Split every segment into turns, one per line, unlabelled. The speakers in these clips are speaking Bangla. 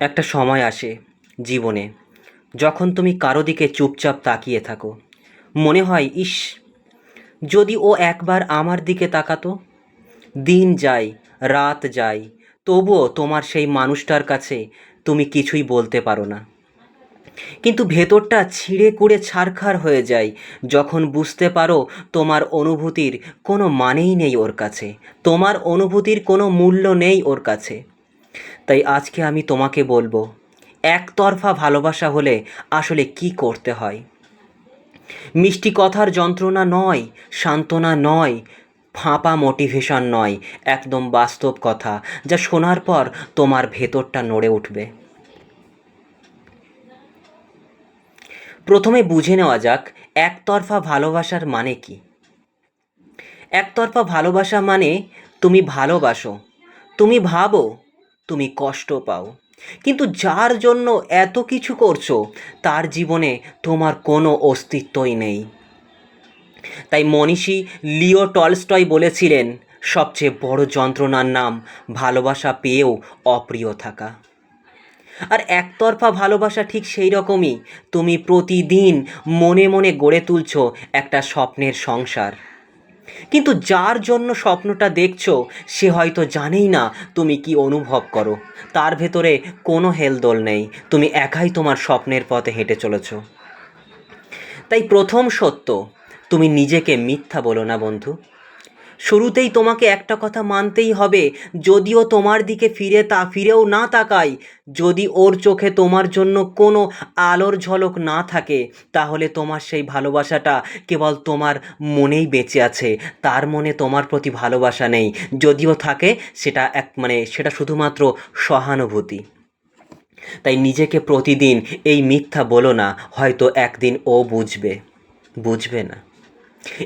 একটা সময় আসে জীবনে, যখন তুমি কারও দিকে চুপচাপ তাকিয়ে থাকো। মনে হয়, ইস, যদি ও একবার আমার দিকে তাকাতো, দিন যায়, রাত যায়, তবুও তোমার সেই মানুষটার কাছে তুমি কিছুই বলতে পারো না। কিন্তু ভেতরটা ছিঁড়ে কুড়ে ছারখার হয়ে যায়, যখন বুঝতে পারো তোমার অনুভূতির কোনো মানেই নেই ওর কাছে, তোমার অনুভূতির কোনো মূল্য নেই ওর কাছে। তাই আজকে আমি তোমাকে বলব, একতরফা ভালোবাসা হলে আসলে কি করতে হয়? মিষ্টি কথার যন্ত্রণা নয়, সান্ত্বনা নয়, ফাঁপা মোটিভেশন নয়, একদম বাস্তব কথা, যা শোনার পর তোমার ভেতরটা নড়ে উঠবে। প্রথমে বুঝে নেওয়া যাক, একতরফা ভালোবাসার মানে কি? একতরফা ভালোবাসা মানে তুমি ভালোবাসো, তুমি ভাবো তুমি কষ্ট পাও। কিন্তু যার জন্য এত কিছু করছ, তার জীবনে তোমার কোনো অস্তিত্বই নেই। তাই মনীষী লিও টলস্টয় বলেছিলেন, সবচেয়ে বড় যন্ত্রণার নাম ভালোবাসা পেয়েও অপ্রিয় থাকা। আর একতরফা ভালোবাসা ঠিক সেই রকমই, তুমি প্রতিদিন মনে মনে গড়ে তুলছ একটা স্বপ্নের সংসার। কিন্তু যার জন্য স্বপ্নটা দেখছ, সে হয়তো জানেই না তুমি কি অনুভব করো। তার ভেতরে কোনো হেলদোল নেই। তুমি একাই তোমার স্বপ্নের পথে হেঁটে চলেছ। তাই প্রথম সত্য, তুমি নিজেকে মিথ্যা বলো না বন্ধু। শুরুতেই তোমাকে একটা কথা মানতেই হবে, যদিও তোমার দিকে ফিরে তা, ফিরেও না তাকাই, যদি ওর চোখে তোমার জন্য কোনো আলোর ঝলক না থাকে, তাহলে তোমার সেই ভালোবাসাটা কেবল তোমার মনেই বেঁচে আছে, তার মনে তোমার প্রতি ভালোবাসা নেই, যদিও থাকে সেটা এক মানে সেটা শুধুমাত্র সহানুভূতি। তাই নিজেকে প্রতিদিন এই মিথ্যা বলো না, হয়তো একদিন ও বুঝবে বুঝবে না।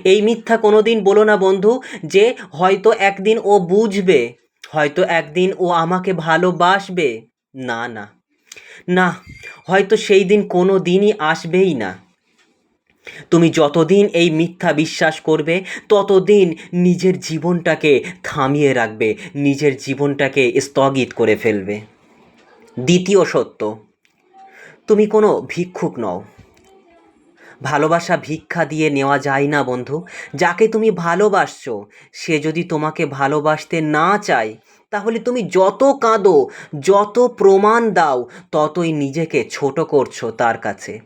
এই মিথ্যা কোনো দিন বলো না বন্ধু যে হয়তো একদিন ও বুঝবে, হয়তো একদিন ও আমাকে ভালোবাসবে। না না না, হয়তো সেই দিন কোনো দিনই আসবেই না। তুমি যতদিন এই মিথ্যা বিশ্বাস করবে, ততদিন নিজের জীবনটাকে থামিয়ে রাখবে, নিজের জীবনটাকে স্থগিত করে ফেলবে। দ্বিতীয় সত্য, তুমি কোনো ভিক্ষুক নও। ভালোবাসা ভিক্ষা দিয়ে নেওয়া যায় না, বন্ধু। যাকে তুমি ভালোবাসছো, সে যদি তোমাকে ভালোবাসতে না চায়, তাহলে তুমি যত কাঁদো, যত প্রমাণ দাও, ততই নিজেকে ছোট করছ তার কাছে।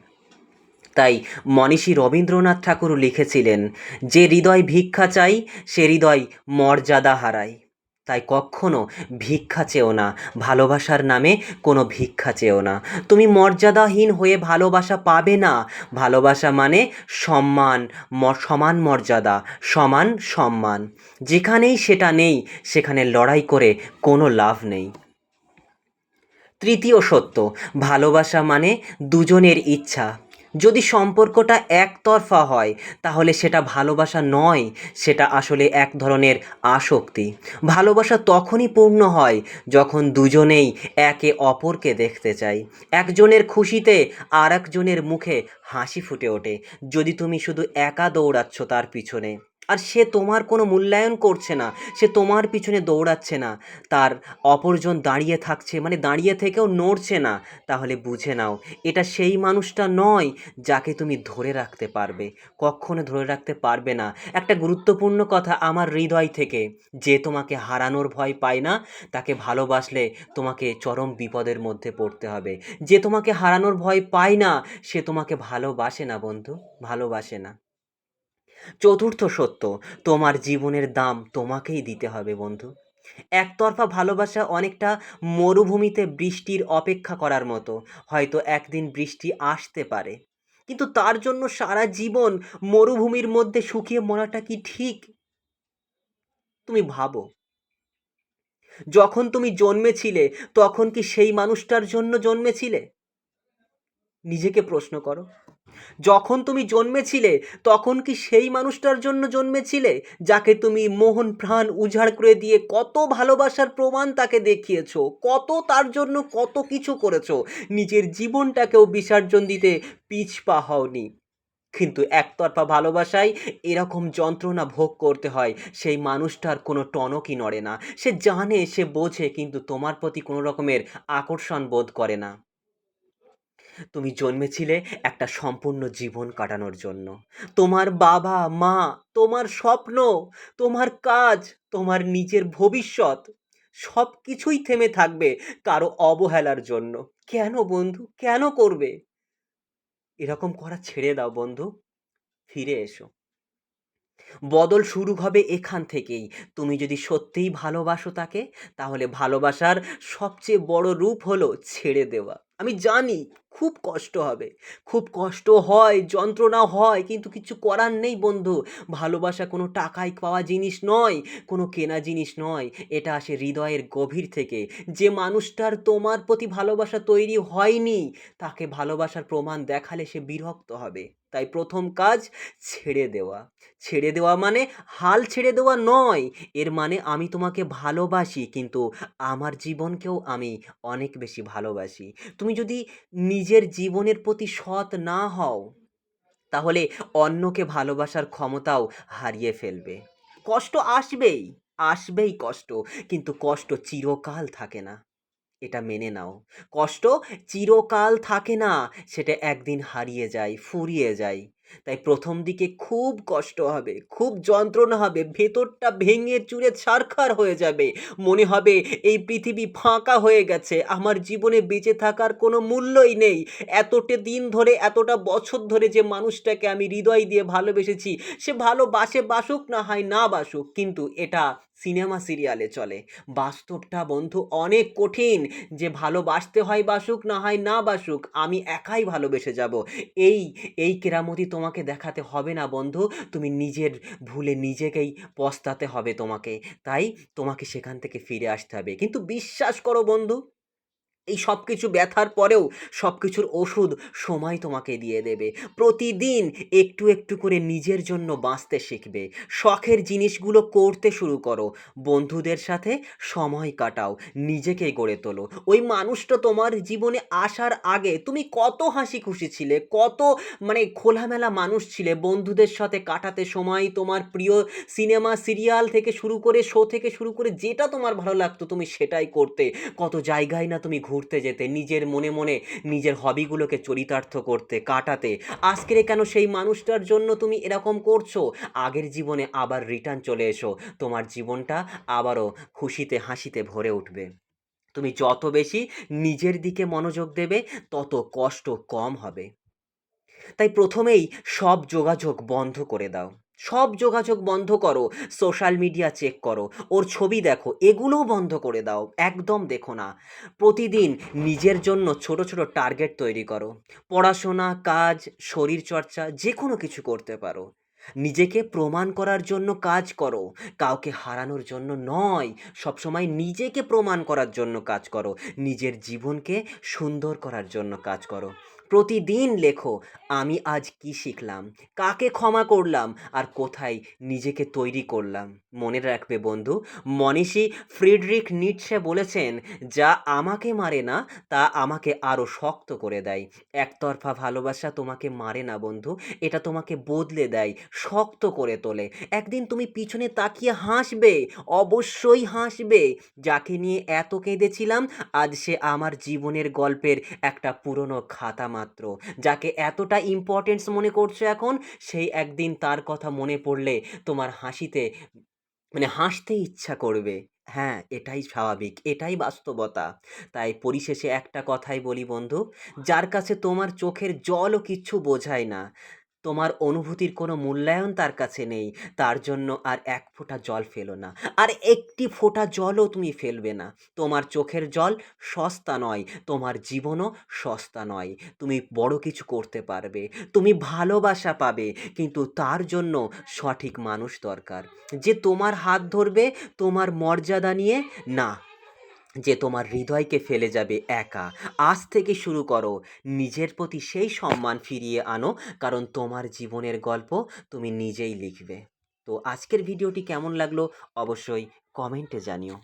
তাই মনীষী রবীন্দ্রনাথ ঠাকুর লিখেছিলেন, যে হৃদয় ভিক্ষা চাই, সে হৃদয় মর্যাদা হারায়। তাই কখনো ভিক্ষা চেও না, ভালোবাসার নামে কোনো ভিক্ষা চেও না। তুমি মর্যাদাহীন হয়ে ভালোবাসা পাবে না। ভালোবাসা মানে সম্মান সমান মর্যাদা, সমান সম্মান। যেখানেই সেটা নেই, সেখানে লড়াই করে কোনো লাভ নেই। তৃতীয় সত্য, ভালোবাসা মানে দুজনের ইচ্ছা। যদি সম্পর্কটা একতরফা হয়, তাহলে সেটা ভালোবাসা নয়, সেটা আসলে এক ধরনের আসক্তি। ভালোবাসা তখনই পূর্ণ হয় যখন দুজনেই একে অপরকে দেখতে চাই। একজনের খুশিতে আর একজনের মুখে হাসি ফুটে ওঠে। যদি তুমি শুধু একা দৌড়াচ্ছ তার পিছনে আর সে তোমার কোনো মূল্যায়ন করছে না, সে তোমার পিছনে দৌড়াচ্ছে না, তার অপরজন দাঁড়িয়ে থাকছে মানে দাঁড়িয়ে থেকেও নড়ছে না, তাহলে বুঝে নাও, এটা সেই মানুষটা নয় যাকে তুমি ধরে রাখতে পারবে, কখনো ধরে রাখতে পারবে না। একটা গুরুত্বপূর্ণ কথা আমার হৃদয় থেকে, যে তোমাকে হারানোর ভয় পায় না, তাকে ভালোবাসলে তোমাকে চরম বিপদের মধ্যে পড়তে হবে। যে তোমাকে হারানোর ভয় পায় না, সে তোমাকে ভালোবাসে না বন্ধু, ভালোবাসে না। চতুর্থ সত্য, তোমার জীবনের দাম তোমাকেই দিতে হবে বন্ধু। একতরফা ভালোবাসা অনেকটা মরুভূমিতে বৃষ্টির অপেক্ষা করার মতো, হয়তো একদিন বৃষ্টি আসতে পারে। কিন্তু তার জন্য সারা জীবন মরুভূমির মধ্যে শুকিয়ে মরাটা কি ঠিক? তুমি ভাবো। যখন তুমি জন্মেছিলে, তখন কি সেই মানুষটার জন্য জন্মেছিলে? নিজেকে প্রশ্ন করো। যখন তুমি জন্মেছিলে, তখন কি সেই মানুষটার জন্য জন্মেছিলে, যাকে তুমি মোহন প্রাণ উজাড় করে দিয়ে কত ভালোবাসার প্রমাণ তাকে দেখিয়েছো, কত তার জন্য কত কিছু করেছ, নিজের জীবনটাকেও বিসর্জন দিতে পিছপা হওনি। কিন্তু একতরফা ভালোবাসায় এরকম যন্ত্রণা ভোগ করতে হয়, সেই মানুষটার কোনো টনকই নড়ে না। সে জানে, সে বোঝে, কিন্তু তোমার প্রতি কোনো রকমের আকর্ষণ বোধ করে না। তুমি জন্মেছিলে একটা সম্পূর্ণ জীবন কাটানোর জন্য। তোমার বাবা, মা, তোমার স্বপ্ন, তোমার কাজ, তোমার নিজের ভবিষ্যৎ সব কিছুই থেমে থাকবে কারও অবহেলার জন্য। কেন বন্ধু? কেন করবে? এরকম করা ছেড়ে দাও বন্ধু। ফিরে এসো। বদল শুরু হবে এখান থেকেই। তুমি যদি সত্যিই ভালোবাসো তাকে, তাহলে ভালোবাসার সবচেয়ে বড় রূপ হলো ছেড়ে দেওয়া। আমি জানি খুব কষ্ট হবে। খুব কষ্ট হয়, যন্ত্রণা হয়, কিন্তু কিছু করার নেই বন্ধু। ভালোবাসা কোনো টাকায় পাওয়া জিনিস নয়, কোনো কেনা জিনিস নয়। এটা আসে হৃদয়ের গভীর থেকে। যে মানুষটার তোমার প্রতি ভালোবাসা তৈরি হয়নি, তাকে ভালোবাসার প্রমাণ দেখালে সে বিরক্ত হবে। তাই প্রথম কাজ, ছেড়ে দেওয়া। ছেড়ে দেওয়া মানে হাল ছেড়ে দেওয়া নয়। এর মানে আমি তোমাকে ভালোবাসি, কিন্তু আমার জীবনকেও আমি অনেক বেশি ভালোবাসি। তুমি যদি নিজের জীবনের প্রতি সৎ না হও, তাহলে অন্যকে ভালোবাসার ক্ষমতাও হারিয়ে ফেলবে। কষ্ট আসবেই আসবেই কষ্ট, কিন্তু কষ্ট চিরকাল থাকে না। এটা মেনে নাও। কষ্ট চিরকাল থাকে না, সেটা একদিন হারিয়ে যায়, ফুরিয়ে যায়। তাই প্রথম দিকে খুব কষ্ট হবে, খুব যন্ত্রণা হবে, ভেতরটা ভেঙে চুরে ছারখার হয়ে যাবে। মনে হবে এই পৃথিবী ফাঁকা হয়ে গেছে, আমার জীবনে বেঁচে থাকার কোনো মূল্যই নেই। এতটা দিন ধরে, এতটা বছর ধরে যে মানুষটাকে আমি হৃদয় দিয়ে ভালোবেসেছি, সে ভালোবাসে বাসুক না হয় না বাসুক, কিন্তু এটা সিনেমা সিরিয়ালে চলে। বাস্তবটা বন্ধু অনেক কঠিন। যে ভালোবাসতে হয় বাসুক, না হয় না বাসুক, আমি একাই ভালোবেসে যাব। এই এই কেরামতি তোমাকে দেখাতে হবে না বন্ধু। তুমি নিজের ভুলে নিজেকেই পস্তাতে হবে তোমাকে। তাই তোমাকে সেখান থেকে ফিরে আসতে হবে। কিন্তু বিশ্বাস করো বন্ধু এই সব কিছু ব্যথার পরেও সব কিছুর ওষুধ সময় তোমাকে দিয়ে দেবে। প্রতিদিন একটু একটু করে নিজের জন্য বাঁচতে শিখবে। শখের জিনিসগুলো করতে শুরু করো। বন্ধুদের সাথে সময় কাটাও। নিজেকে গড়ে তোলো। ওই মানুষটা তোমার জীবনে আসার আগে তুমি কত হাসি খুশি ছিলে, কত মানে খোলামেলা মানুষ ছিলে। বন্ধুদের সাথে কাটাতে সময় তোমার প্রিয় সিনেমা, সিরিয়াল থেকে শুরু করে, শো থেকে শুরু করে যেটা তোমার ভালো লাগতো তুমি সেটাই করতে। কত জায়গায় না তুমি ঘুরতে যেতে, নিজের মনে মনে নিজের হবিগুলোকে চরিতার্থ করতে, কাটাতে। আজকের কেন সেই মানুষটার জন্য তুমি এরকম করছ? আগের জীবনে আবার রিটার্ন চলে এসো। তোমার জীবনটা আবারও খুশিতে, হাসিতে ভরে উঠবে। তুমি যত বেশি নিজের দিকে মনোযোগ দেবে, তত কষ্ট কম হবে। তাই প্রথমেই সব যোগাযোগ বন্ধ করে দাও। সব যোগাযোগ বন্ধ করো সোশ্যাল মিডিয়া চেক করো, ওর ছবি দেখো, এগুলোও বন্ধ করে দাও, একদম দেখো না। প্রতিদিন নিজের জন্য ছোট ছোট টার্গেট তৈরি করো, পড়াশোনা, কাজ শরীরচর্চা যে কোনো কিছু করতে পারো। নিজেকে প্রমাণ করার জন্য কাজ করো, কাউকে হারানোর জন্য নয়, সবসময় নিজেকে প্রমাণ করার জন্য কাজ করো, নিজের জীবনকে সুন্দর করার জন্য কাজ করো। প্রতিদিন লেখো, আমি আজ কি শিখলাম, কাকে ক্ষমা করলাম, আর কোথায় নিজেকে তৈরি করলাম। মনে রাখবে বন্ধু, মনীষী ফ্রিডরিক নিটসে বলেছেন, যা আমাকে মারে না, তা আমাকে আরও শক্ত করে দেয়। একতরফা ভালোবাসা তোমাকে মারে না বন্ধু, এটা তোমাকে বদলে দেয়, শক্ত করে তোলে। একদিন তুমি পিছনে তাকিয়ে হাসবে, অবশ্যই হাসবে। যাকে নিয়ে এত কেঁদেছিলাম, আজ সে আমার জীবনের গল্পের একটা পুরনো খাতা মাত্র। যাকে এতটা ইম্পর্টেন্স মনে করছ এখন, সেই একদিন তার কথা মনে পড়লে তোমার হাসিতে মানে হাসতে ইচ্ছা করবে। হ্যাঁ এটাই স্বাভাবিক, এটাই বাস্তবতা। তাই পরিশেষে একটা কথাই বলি বন্ধু, যার কাছে তোমার চোখের জলও কিচ্ছু বোঝায় না তোমার অনুভূতির কোনো মূল্যায়ন তার কাছে নেই। তার জন্য আর এক ফোঁটা জল ফেলো না। আর একটি ফোঁটা জলও তুমি ফেলবে না। তোমার চোখের জল সস্তা নয়, তোমার জীবনও সস্তা নয়। তুমি বড় কিছু করতে পারবে, তুমি ভালোবাসা পাবে, কিন্তু তার জন্য সঠিক মানুষ দরকার। যে তোমার হাত ধরবে, তোমার মর্যাদা নিয়ে না। যে তোমার হৃদয়কে ফেলে যাবে একা। আজ থেকে শুরু করো। নিজের প্রতি সেই সম্মান ফিরিয়ে আনো, কারণ তোমার জীবনের গল্প তুমি নিজেই লিখবে। তো আজকের ভিডিওটি কেমন লাগল অবশ্যই কমেন্টে জানিও।